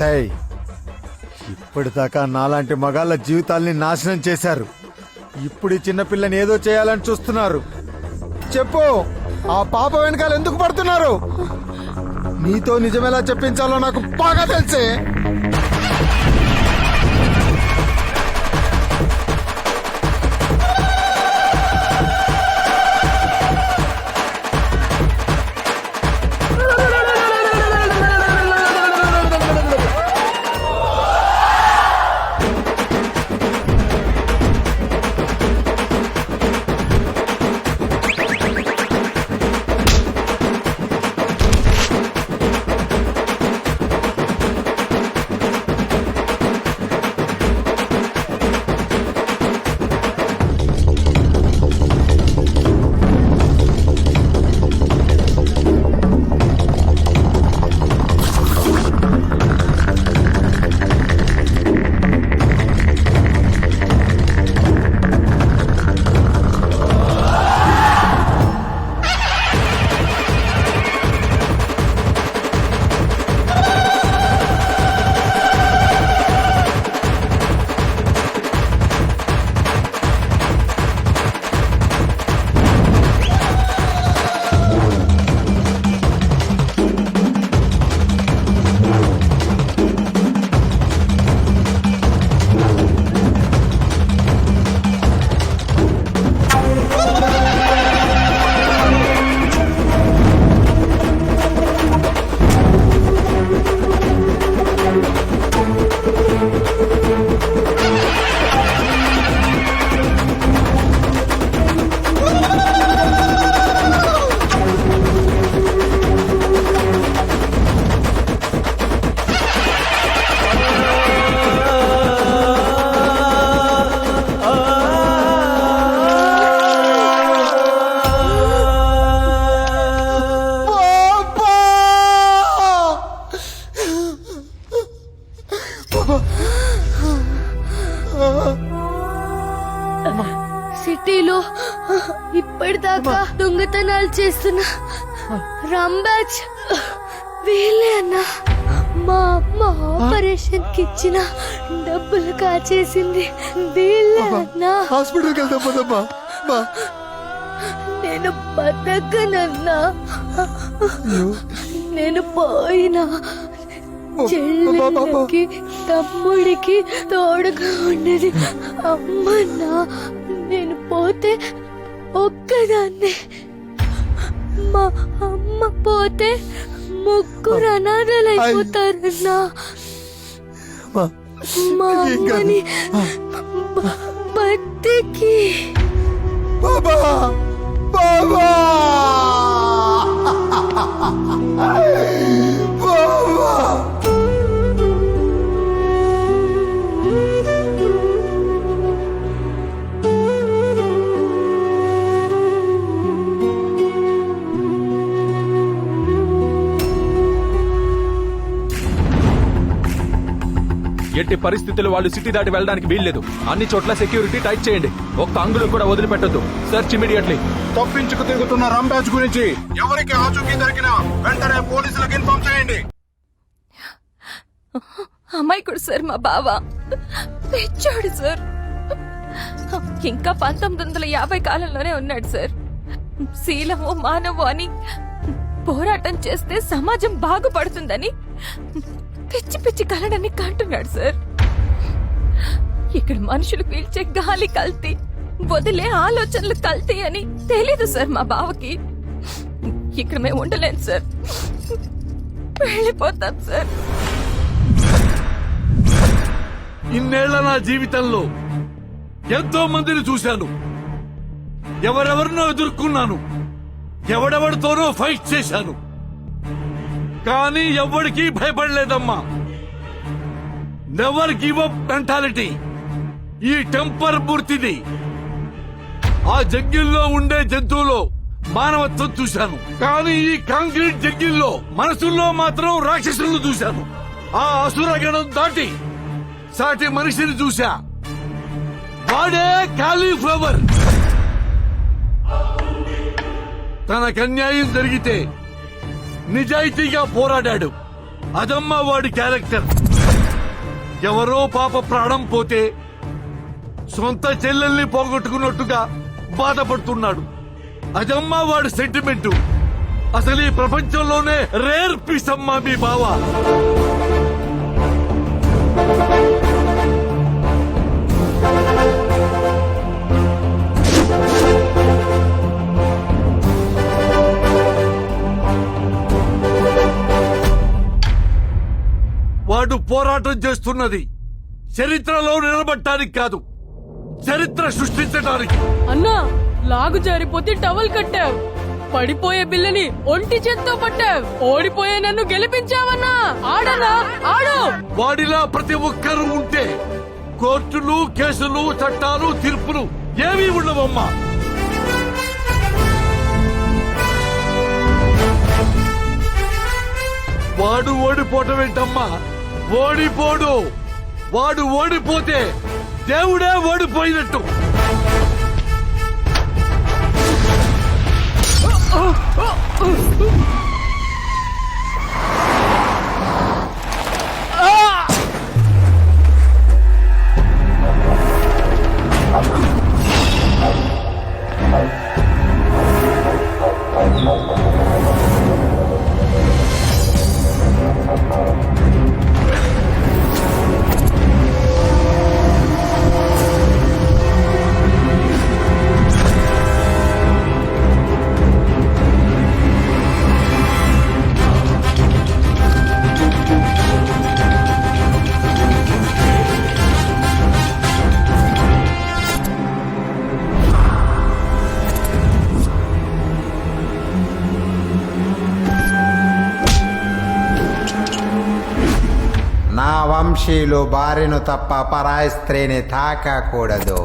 సై ఇప్పటిదాకా నాలాంటి మగాళ్ళ జీవితాల్ని నాశనం చేశారు. ఇప్పుడు ఈ చిన్నపిల్లని ఏదో చేయాలని చూస్తున్నారు. చెప్పు ఆ పాప వెనకాల ఎందుకు పడుతున్నారు? నీతో నిజమేలా చెప్పించాలో నాకు బాగా తెలిసే. దొంగతనాలు చేస్తున్న రాంబాజ్ వీళ్ళే అన్నా. మా అమ్మ ఆపరేషన్కి ఇచ్చిన డబ్బులు కాచేసింది వీళ్ళే అన్నా. హాస్పిటల్కి వెళ్దాం పదమ్మా. మా నేను బతకనన్నా. నేను పోయినా చెల్లెళ్ళకి తమ్ముడికి తోడుగా ఉండేది అమ్మన్నా. నేను పోతే ఒక్కదాన్నే. మా అమ్మ పోతే ముగ్గురు అనాథలైపోతారన్నా. మా. అమ్మని బతికి. బాబా! బాబా! బాబా! ఎట్టి పరిస్థితులు వాళ్ళు సిటీ దాటి వెళ్ళడానికి వీల్లేదు. అన్ని చోట్ల సెక్యూరిటీ టైట్ చేయండి. ఒక్క అంగులు కూడా వదిలిపెట్టొద్దు. Search immediately. తప్పించుకు తిరుగుతున్న రంబాజ్ గురించి ఎవరికి ఆచూకీ దొరికినా వెంటనే పోలీసులకు ఇన్ఫార్మ్ చేయండి. అమాయకుడు సార్ మా బావ. పెచ్చాడు సార్. ఇంకా పంతొమ్మిది వందల యాభై కాలంలోనే ఉన్నాడు సార్. శీలము మానవు అని పోరాటం చేస్తే సమాజం బాగుపడుతుందని పిచ్చి పిచ్చి కలడని కంటున్నాడు సార్. ఇక్కడ మనుషులు పీల్చే గాలి కల్తీ వదిలే ఆలోచనలు కల్తీ అని తెలీదు సార్ మా బావకి. ఇక్కడ మేము ఉండలేను సార్. వెళ్ళిపోతాం సార్. ఇన్నేళ్ళ నా జీవితంలో ఎంతో మందిని చూశాను. ఎవరెవరినో ఎదుర్కొన్నాను. ఎవడెవడితోనో ఫైట్ చేశాను. కానీ ఎవరికి భయపడలేదమ్మా. నెవర్ గివ్ అప్ మెంటాలిటీ ఈ టెంపర్ పూర్తిది. ఆ జగ్గిల్లో ఉండే జంతువులో మానవత్వం చూశాను. కానీ ఈ కాంక్రీట్ జగ్గిల్లో మనసుల్లో మాత్రం రాక్షసులను చూశాను. ఆ అసురగణం దాటి సాటి మనిషిని చూశా. వాడే కాలీఫ్లవర్ తనకు అన్యాయం జరిగితే నిజాయితీగా పోరాడాడు. అదమ్మా వాడి క్యారెక్టర్. ఎవరో పాప ప్రాణం పోతే సొంత చెల్లెల్ని పోగొట్టుకున్నట్టుగా బాధపడుతున్నాడు. అదమ్మా వాడి సెంటిమెంటు అసలు ఈ ప్రపంచంలోనే రేర్ పీస్ అమ్మా మీ బావ. వాడు పోరాటం చేస్తున్నది. చరిత్రలో నిలబడటానికి కాదు చరిత్ర సృష్టించడానికి. అన్నా లాగు జారిపోతే టవల్ కట్టావు. పడిపోయే బిల్లని ఒంటి చేత్తో పట్టావు. ఓడిపోయే నన్ను గెలిపించావన్నా. ఆడనా ఆడు. వాడిలా ప్రతి ఒక్కరూ ఉంటే కోర్టులు కేసులు చట్టాలు తీర్పులు ఏమీ ఉండవమ్మా. వాడు ఓడిపోవటం ఏంటమ్మా? ఓడిపోడు వాడు ఓడిపోతే దేవుడే ఓడిపోయినట్టు Oh! వంశీలు భార్యను తప్ప పరాయి స్త్రీని తాకకూడదు